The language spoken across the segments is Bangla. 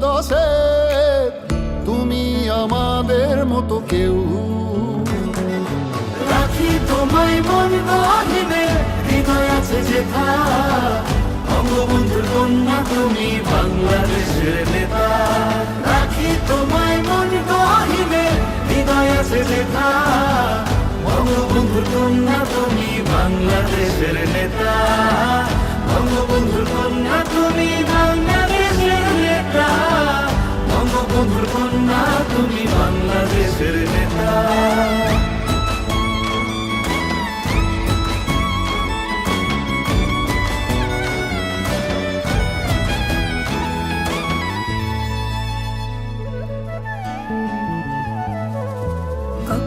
দশে তুমি আমাদের মতো কেউ। রাখি তোমায় মন গহিনে হৃদয় আছে যেথা। বঙ্গবন্ধুর কন্যা, তুমি বাংলাদেশের নেতা। রাখি তোমায় মন গহিনে হৃদয় আছে যেথা। বঙ্গবন্ধুর কন্যা, তুমি বাংলাদেশের নেতা।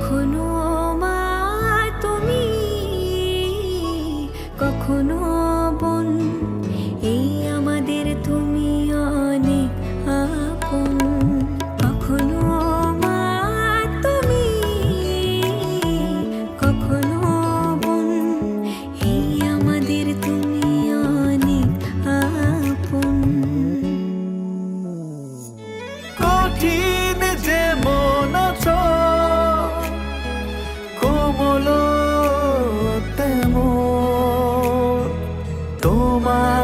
কখনো মা তুমি, কখনো বোন এই আমাদের তুমি অনেক আপন। কখনো মা তুমি, কখনো বোন এই আমাদের তুমি অনেক আপন। কঠিন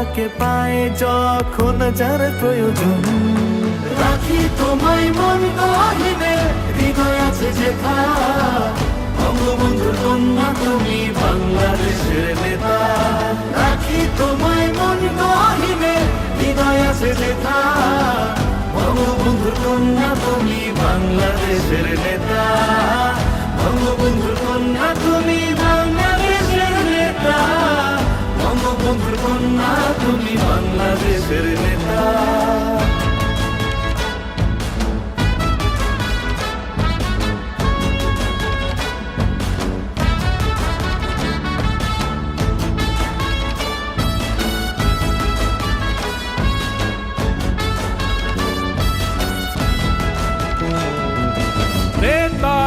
তোমাকে পায় যখন যার প্রয়োজন। রাখি তোমায় মন গহিনে, হৃদয় আছে কন্যা, তুমি বাংলাদেশের নেতা। রাখি তোমায় মন গহিনে, হৃদয় আছে যেথা বঙ্গবন্ধুর কন্যা, তুমি বাংলাদেশের নেতা। বঙ্গবন্ধুর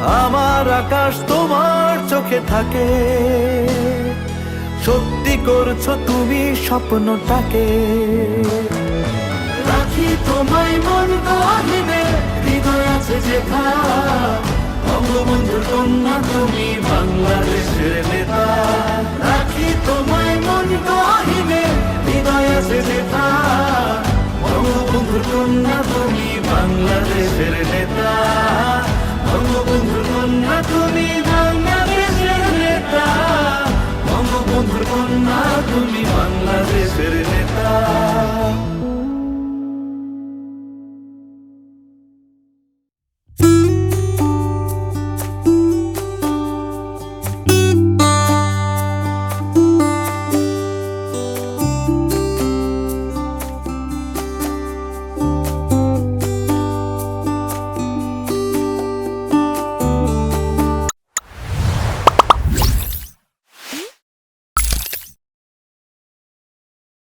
আমার আকাশ তোমার চোখে থাকে। সত্যি করছ তুমি স্বপ্নটাকে। রাখি তোমায় মন গহিনে হৃদয় আছে তুমি বাংলাদেশের